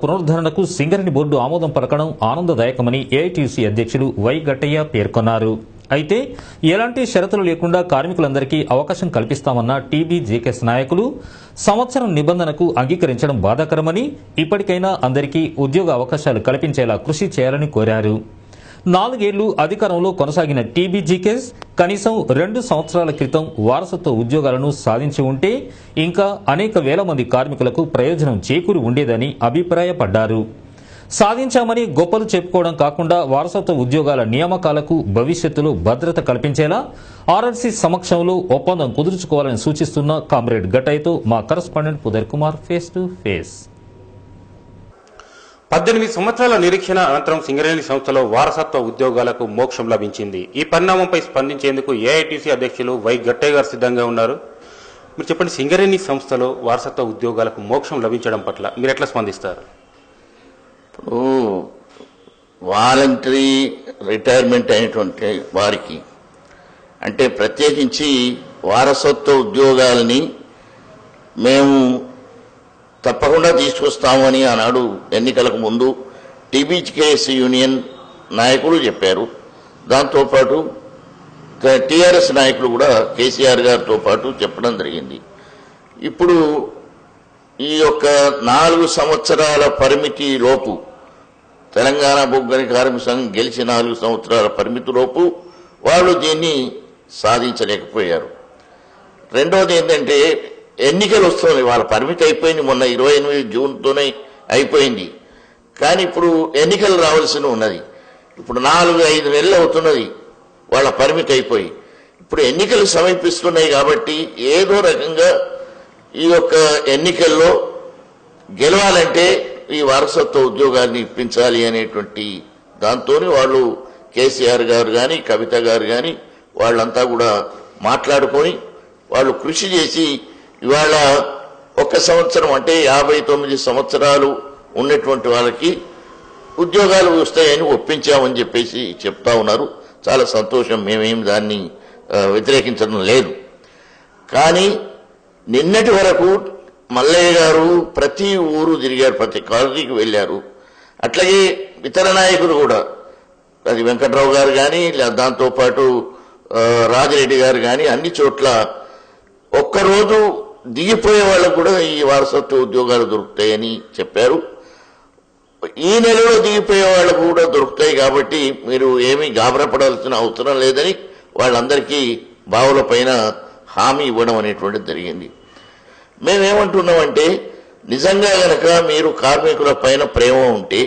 పునరుద్ధరణకు సింగరేణి బోర్డు ఆమోదం పలకడం ఆనందదాయకమని ఏఐటీసీ అధ్యక్షులు వై గట్టయ్య పేర్కొన్నారు. అయితే ఎలాంటి షరతులు లేకుండా కార్మికులందరికీ అవకాశం కల్పిస్తామన్న టీబీ జేకేఎస్ నాయకులు సంవత్సరం నిబంధనకు అంగీకరించడం బాధాకరమని ఇప్పటికైనా అందరికీ ఉద్యోగ అవకాశాలు కల్పించేలా కృషి చేయాలని కోరారు. నాలుగేళ్ళు అధికారంలో కొనసాగిన టీబీజీకేస్ కనీసం రెండు సంవత్సరాల క్రితం వారసత్వ ఉద్యోగాలను సాధించి ఉంటే ఇంకా అనేక వేల మంది కార్మికులకు ప్రయోజనం చేకూరి ఉండేదని అభిప్రాయపడ్డారు. సాధించామని గొప్పలు చెప్పుకోవడం కాకుండా వారసత్వ ఉద్యోగాల నియామకాలకు భవిష్యత్తులో భద్రత కల్పించేలా ఆర్ఆర్సీ సమక్షంలో ఒప్పందం కుదుర్చుకోవాలని సూచిస్తున్న కామ్రేడ్ గట్టయ్యతో మా correspondent Pudar Kumar face to face. పద్దెనిమిది సంవత్సరాల నిరీక్షణ అనంతరం సింగరేణి సంస్థలో వారసత్వ ఉద్యోగాలకు మోక్షం లభించింది. ఈ పరిణామంపై స్పందించేందుకు ఏఐటీసీ అధ్యక్షులు వై గట్టయ్య గారు సిద్ధంగా ఉన్నారు. మీరు చెప్పండి సింగరేణి సంస్థలో వారసత్వ ఉద్యోగాలకు మోక్షం లభించడం పట్ల మీరు ఎట్లా స్పందిస్తారు? ఇప్పుడు వాలంటరీ రిటైర్మెంట్ అయినటువంటి వారికి అంటే ప్రత్యేకించి వారసత్వ ఉద్యోగాలని మేము తప్పకుండా తీసుకొస్తామని ఆనాడు ఎన్నికలకు ముందు టీబీకేఎస్ యూనియన్ నాయకులు చెప్పారు. దాంతోపాటు టీఆర్ఎస్ నాయకులు కూడా కేసీఆర్ గారితో పాటు చెప్పడం జరిగింది. ఇప్పుడు ఈ యొక్క నాలుగు సంవత్సరాల పరిమితి లోపు తెలంగాణ బొగ్గని కార్మిక సంఘం గెలిచి నాలుగు సంవత్సరాల పరిమితి లోపు వాళ్ళు దీన్ని సాధించలేకపోయారు. రెండోది ఏంటంటే ఎన్నికలు వస్తుంది వాళ్ళ పరిమితి అయిపోయింది మొన్న ఇరవై ఎనిమిది జూన్తోనే అయిపోయింది. కానీ ఇప్పుడు ఎన్నికలు రావాల్సి ఉన్నది. ఇప్పుడు నాలుగు ఐదు నెలలు అవుతున్నది వాళ్ళ పరిమితి అయిపోయి. ఇప్పుడు ఎన్నికలు సమీపిస్తున్నాయి కాబట్టి ఏదో రకంగా ఈ యొక్క ఎన్నికల్లో గెలవాలంటే ఈ వారసత్వ ఉద్యోగాన్ని ఇప్పించాలి అనేటువంటి దాంతో వాళ్ళు కేసీఆర్ గారు కానీ కవిత గారు కానీ వాళ్ళంతా కూడా మాట్లాడుకొని వాళ్ళు కృషి చేసి ఇవాళ ఒక సంవత్సరం అంటే యాభై తొమ్మిది సంవత్సరాలు ఉన్నటువంటి వాళ్ళకి ఉద్యోగాలు వస్తాయని ఒప్పించామని చెప్పేసి చెప్తా ఉన్నారు. చాలా సంతోషం మేమేం దాన్ని వ్యతిరేకించడం లేదు. కానీ నిన్నటి వరకు మల్లయ్య గారు ప్రతి ఊరు తిరిగారు ప్రతి కాలనీకి వెళ్ళారు. అట్లాగే ఇతర నాయకులు కూడా అది వెంకట్రావు గారు కానీ దాంతోపాటు రాజిరెడ్డి గారు కానీ అన్ని చోట్ల ఒక్కరోజు దిగిపోయే వాళ్ళకు కూడా ఈ వారసత్వ ఉద్యోగాలు దొరుకుతాయని చెప్పారు. ఈ నెలలో దిగిపోయే వాళ్ళకు కూడా దొరుకుతాయి కాబట్టి మీరు ఏమీ గాబరపడాల్సిన అవసరం లేదని వాళ్ళందరికీ బావుల పైన హామీ ఇవ్వడం అనేటువంటిది జరిగింది. మేమేమంటున్నామంటే నిజంగా గనక మీరు కార్మికుల పైన ప్రేమ ఉంటే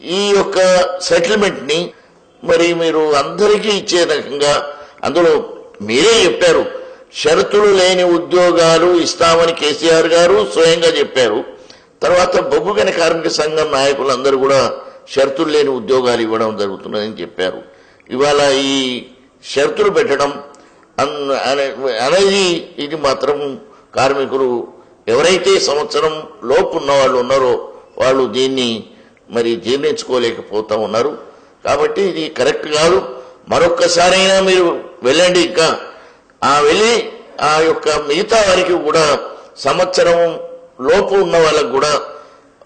ఈ యొక్క సెటిల్మెంట్ని మరి మీరు అందరికీ ఇచ్చే రకంగా అందులో మీరే చెప్పారు. షరతులు లేని ఉద్యోగాలు ఇస్తామని కేసీఆర్ గారు స్వయంగా చెప్పారు. తర్వాత బొగ్గుగని కార్మిక సంఘం నాయకులందరూ కూడా షరతులు లేని ఉద్యోగాలు ఇవ్వడం జరుగుతున్నదని చెప్పారు. ఇవాళ ఈ షరతులు పెట్టడం అన్- అనే- అనేది ఇది మాత్రం కార్మికులు ఎవరైతే సంవత్సరం లోపు ఉన్న వాళ్ళు ఉన్నారో వాళ్ళు దీన్ని మరి జీర్ణించుకోలేకపోతా ఉన్నారు. కాబట్టి ఇది కరెక్ట్ కాదు. మరొక్కసారైనా మీరు వెళ్ళండి ఇంకా. ఆ వెళ్ళి ఆ యొక్క మిగతా వారికి కూడా సంవత్సరం లోపు ఉన్న వాళ్ళకు కూడా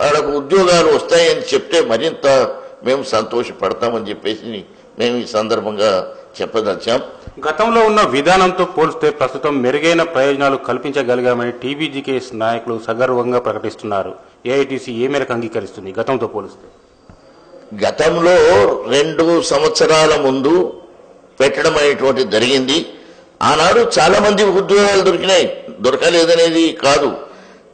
వాళ్ళకు ఉద్యోగాలు వస్తాయని చెప్తే మరింత మేము సంతోషపడతామని చెప్పేసి మేము ఈ సందర్భంగా చెప్పదలిచాం. గతంలో ఉన్న విధానంతో పోలిస్తే ప్రస్తుతం మెరుగైన ప్రయోజనాలు కల్పించగలిగామని టీబీజీకేఎస్ నాయకులు సగర్వంగా ప్రకటిస్తున్నారు. ఏఐటీసీ ఏ మేరకు అంగీకరిస్తుంది? గతంతో పోలిస్తే. గతంలో రెండు సంవత్సరాల ముందు పెట్టడం అనేటువంటి జరిగింది. ఆనాడు చాలా మంది ఉద్యోగాలు దొరికినాయి. దొరకలేదనేది కాదు.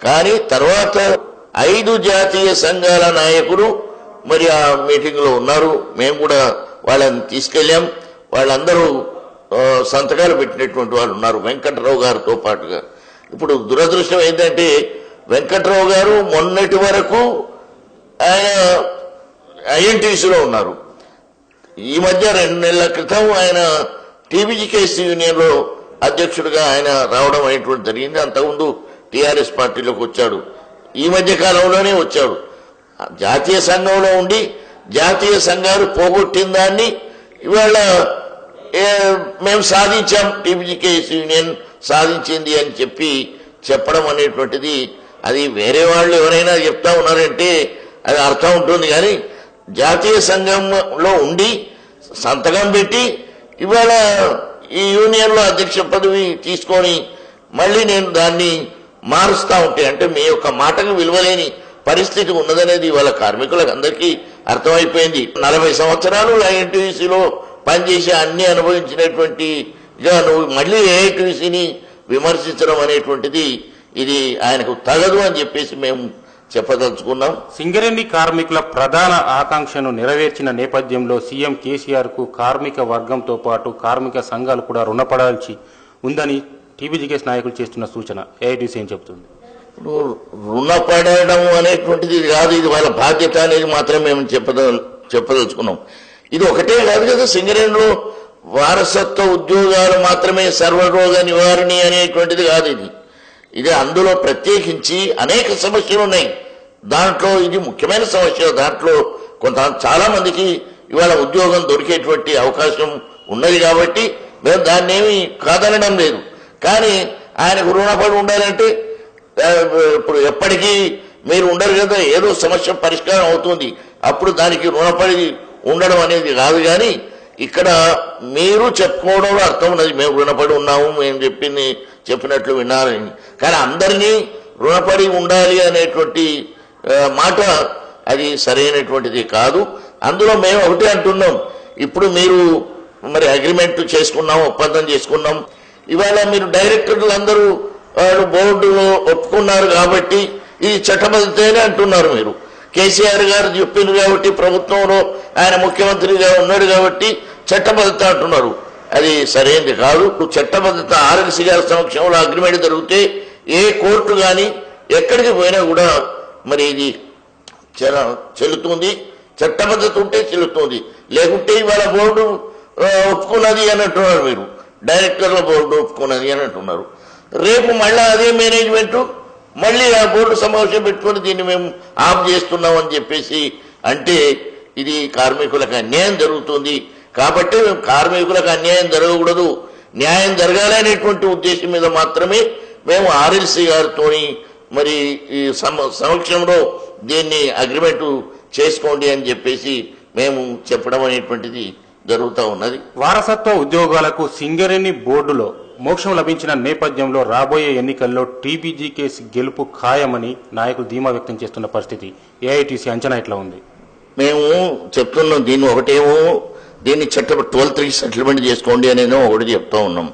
కానీ తర్వాత ఐదు జాతీయ సంఘాల నాయకులు మరి ఆ మీటింగ్లో ఉన్నారు. మేము కూడా వాళ్ళని తీసుకెళ్ళాం. వాళ్ళందరూ సంతకాలు పెట్టినటువంటి వాళ్ళు ఉన్నారు వెంకట్రావు గారితో పాటుగా. ఇప్పుడు దురదృష్టం ఏంటంటే వెంకట్రావు గారు మొన్నటి వరకు ఆయన ఐఎన్టీసీలో ఉన్నారు. ఈ మధ్య రెండు నెలల క్రితం ఆయన టీబీజీకేఎస్ యూనియన్లో అధ్యక్షుడిగా ఆయన రావడం అనేటువంటి జరిగింది. అంతకుముందు టీఆర్ఎస్ పార్టీలోకి వచ్చాడు. ఈ మధ్య కాలంలోనే వచ్చాడు. జాతీయ సంఘంలో ఉండి జాతీయ సంఘాలు పోగొట్టిన దాన్ని ఇవాళ మేము సాధించాం. టీబీజీకేఎస్ యూనియన్ సాధించింది అని చెప్పి చెప్పడం అనేటువంటిది అది వేరే వాళ్ళు ఎవరైనా చెప్తా ఉన్నారంటే అది అర్థం ఉంటుంది. కానీ జాతీయ సంఘంలో ఉండి సంతకం పెట్టి ఇవాళ ఈ యూనియన్లో అధ్యక్ష పదవి తీసుకొని మళ్ళీ నేను దాన్ని మారుస్తా ఉంటే అంటే మీ యొక్క మాటకు విలువలేని పరిస్థితి ఉన్నదనేది ఇవాళ కార్మికులకు అందరికీ అర్థమైపోయింది. నలభై సంవత్సరాలు ఐఎన్టీసీలో పనిచేసి అన్ని అనుభవించినటువంటి ఇక నువ్వు మళ్ళీ ఏఐటీసీని విమర్శించడం అనేటువంటిది ఇది ఆయనకు తగదు అని చెప్పేసి మేము చెప్పదలుచుకున్నాం. సింగరేణి కార్మికుల ప్రధాన ఆకాంక్షను నెరవేర్చిన నేపథ్యంలో సీఎం కేసీఆర్కు కార్మిక వర్గంతో పాటు కార్మిక సంఘాలు కూడా రుణపడాల్సి ఉందని టీబీజీకేఎస్ నాయకులు చేస్తున్న సూచన. ఏఐటీసీ ఏం చెబుతుంది? ఇప్పుడు రుణపడడం అనేటువంటిది కాదు ఇది వాళ్ళ బాధ్యత అనేది మాత్రం మేము చెప్పద చెప్పదలుచుకున్నాం. ఇది ఒకటే కాదు కదా సింగరేణిలో వారసత్వ ఉద్యోగాలు మాత్రమే సర్వరోగ నివారణి అనేటువంటిది కాదు ఇది. ఇది అందులో ప్రత్యేకించి అనేక సమస్యలు ఉన్నాయి. దాంట్లో ఇది ముఖ్యమైన సమస్య. దాంట్లో కొంత చాలా మందికి ఇవాళ ఉద్యోగం దొరికేటువంటి అవకాశం ఉన్నది కాబట్టి మేము దాన్ని కాదనడం లేదు. కానీ ఆయనకు రుణపడి ఉండాలంటే ఇప్పుడు ఎప్పటికీ మీరు ఉండరు కదా ఏదో సమస్య పరిష్కారం అవుతుంది. అప్పుడు దానికి రుణపడి ఉండడం అనేది కాదు కానీ ఇక్కడ మీరు చెప్పుకోవడంలో అర్థం ఉన్నది మేము రుణపడి ఉన్నాము మేము చెప్పింది చెప్పినట్లు వినాలని కానీ అందరినీ రుణపడి ఉండాలి అనేటువంటి మాట అది సరైనటువంటిది కాదు. అందులో మేము ఒకటే అంటున్నాం. ఇప్పుడు మీరు మరి అగ్రిమెంట్ చేసుకున్నాం ఒప్పందం చేసుకున్నాం. ఇవాళ మీరు డైరెక్టర్లు అందరూ వాళ్ళు బోర్డులో ఒప్పుకున్నారు కాబట్టి ఇది చట్టబద్ధతేనే అంటున్నారు మీరు. కేసీఆర్ గారు చెప్పింది కాబట్టి ప్రభుత్వంలో ఆయన ముఖ్యమంత్రిగా ఉన్నాడు కాబట్టి చట్టబద్ధత అంటున్నారు. అది సరైనది కాదు. చట్టబద్ధత ఆర్ఎల్సీ గారి సమక్షంలో అగ్రిమెంట్ జరిగితే ఏ కోర్టు కానీ ఎక్కడికి పోయినా కూడా మరి ఇది చెల్లుతుంది. చట్టబద్ధత ఉంటే చెల్లుతుంది. లేకుంటే ఇవాళ బోర్డు ఒప్పుకున్నది అని అంటున్నారు మీరు. డైరెక్టర్ల బోర్డు ఒప్పుకున్నది అని అంటున్నారు రేపు మళ్ళీ అదే మేనేజ్మెంట్ మళ్ళీ ఆ బోర్డు సమావేశం పెట్టుకొని దీన్ని మేము ఆఫ్ చేస్తున్నాం అని చెప్పేసి అంటే ఇది కార్మికులకు అన్యాయం జరుగుతుంది. కాబట్టి మేము కార్మికులకు అన్యాయం జరగకూడదు. న్యాయం జరగాలనేటువంటి ఉద్దేశం మీద మాత్రమే మేము ఆర్ఎల్సీ గారితో మరి ఈ సమక్షంలో దీన్ని అగ్రిమెంటు చేసుకోండి అని చెప్పేసి మేము చెప్పడం అనేటువంటిది జరుగుతూ ఉన్నది. వారసత్వ ఉద్యోగాలకు సింగరేణి బోర్డులో మోక్షం లభించిన నేపథ్యంలో రాబోయే ఎన్నికల్లో టీబీజీ కేసు గెలుపు ఖాయమని నాయకులు ధీమా వ్యక్తం చేస్తున్న పరిస్థితి ఏఐటీసీ అంచనా ఇట్లా ఉంది? మేము చెప్తున్నాం దీన్ని ఒకటేమో దీన్ని చట్ట ట్వెల్వ్ త్రీ సెటిల్మెంట్ చేసుకోండి అనేది ఒకటి చెప్తా ఉన్నాం.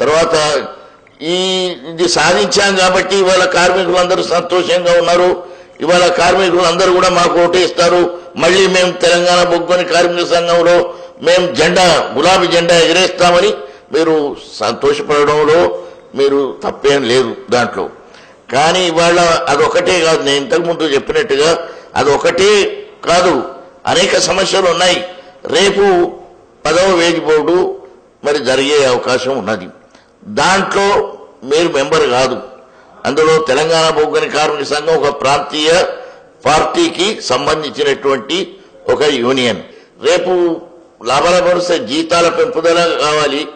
తర్వాత ఈ ఇది సాధించాం కాబట్టి ఇవాళ కార్మికులందరూ సంతోషంగా ఉన్నారు. ఇవాళ కార్మికులందరూ కూడా మాకు ఓటేస్తారు. మళ్ళీ మేము తెలంగాణ బొగ్గని కార్మిక సంఘంలో మేము జెండా గులాబీ జెండా ఎగరేస్తామని మీరు సంతోషపడడంలో మీరు తప్పేం లేదు దాంట్లో. కానీ ఇవాళ అదొకటే కాదు నేను ఇంతకుముందు చెప్పినట్టుగా అదొకటే కాదు అనేక సమస్యలు ఉన్నాయి. రేపు పదవ వేజ్ బోర్డు మరి జరిగే అవకాశం ఉన్నది. దాంట్లో మీరు మెంబర్ కాదు. అందులో తెలంగాణ బొగ్గని కార్మిక సంఘం ఒక ప్రాంతీయ పార్టీకి సంబంధించినటువంటి ఒక యూనియన్. రేపు లాభాల భరోసా జీతాల పెంపుదల కావాలి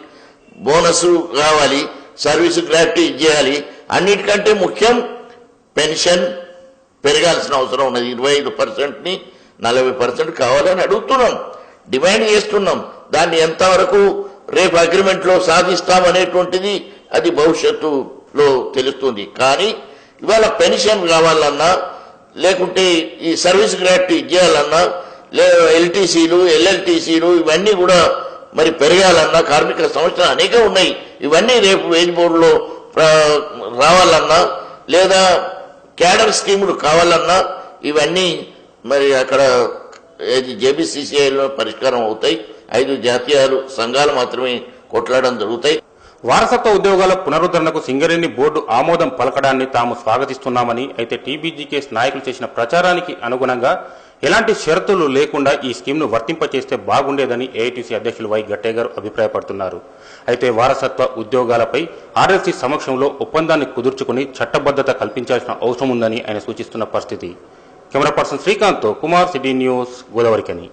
బోనస్ కావాలి సర్వీసు గ్రాట్యుటీ ఇచ్చేయాలి. అన్నిటికంటే ముఖ్యం పెన్షన్ పెరగాల్సిన అవసరం ఉన్నది. ఇరవై ఐదు పర్సెంట్ని నలభై పర్సెంట్ కావాలని అడుగుతున్నాం. డిమాండ్ చేస్తున్నాం. దాన్ని ఎంతవరకు రేపు అగ్రిమెంట్లో సాధిస్తామనేటువంటిది అది భవిష్యత్తులో తెలుస్తుంది. కానీ ఇవాళ పెన్షన్ కావాలన్నా లేకుంటే ఈ సర్వీస్ గ్రాట్యుటీ ఇచ్చేయాలన్నా లే ఎల్టీసీలు ఎల్ఎల్టీసీలు ఇవన్నీ కూడా మరి పెరగాలన్నా కార్మిక సంస్థలు అనేక ఉన్నాయి. ఇవన్నీ రేపు వేజ్ బోర్డులో రావాలన్నా లేదా క్యాడర్ స్కీములు కావాలన్నా ఇవన్నీ మరి అక్కడ ఏది జేబీసీసీఐలో పరిష్కారం అవుతాయి. ఐదు జాతీయాలు సంఘాలు మాత్రమే కొట్లాడడం జరుగుతాయి. వారసత్వ ఉద్యోగాల పునరుద్ధరణకు సింగరేణి బోర్డు ఆమోదం పలకడాన్ని తాము స్వాగతిస్తున్నామని అయితే టీబీజీ కేసు నాయకులు చేసిన ప్రచారానికి అనుగుణంగా ఎలాంటి షరతులు లేకుండా ఈ స్కీమ్ను వర్తింపచేస్తే బాగుండేదని ఏఐటీసీ అధ్యక్షులు వై గట్టే గారు అభిప్రాయపడుతున్నారు. అయితే వారసత్వ ఉద్యోగాలపై ఆర్ఎల్సీ సమక్షంలో ఒప్పందాన్ని కుదుర్చుకుని చట్టబద్ధత కల్పించాల్సిన అవసరం ఉందని ఆయన సూచిస్తున్న పరిస్థితి. కెమెరా పర్సన్ శ్రీకాంత్తో కుమార్ సిటీ న్యూస్ గోదావరికని.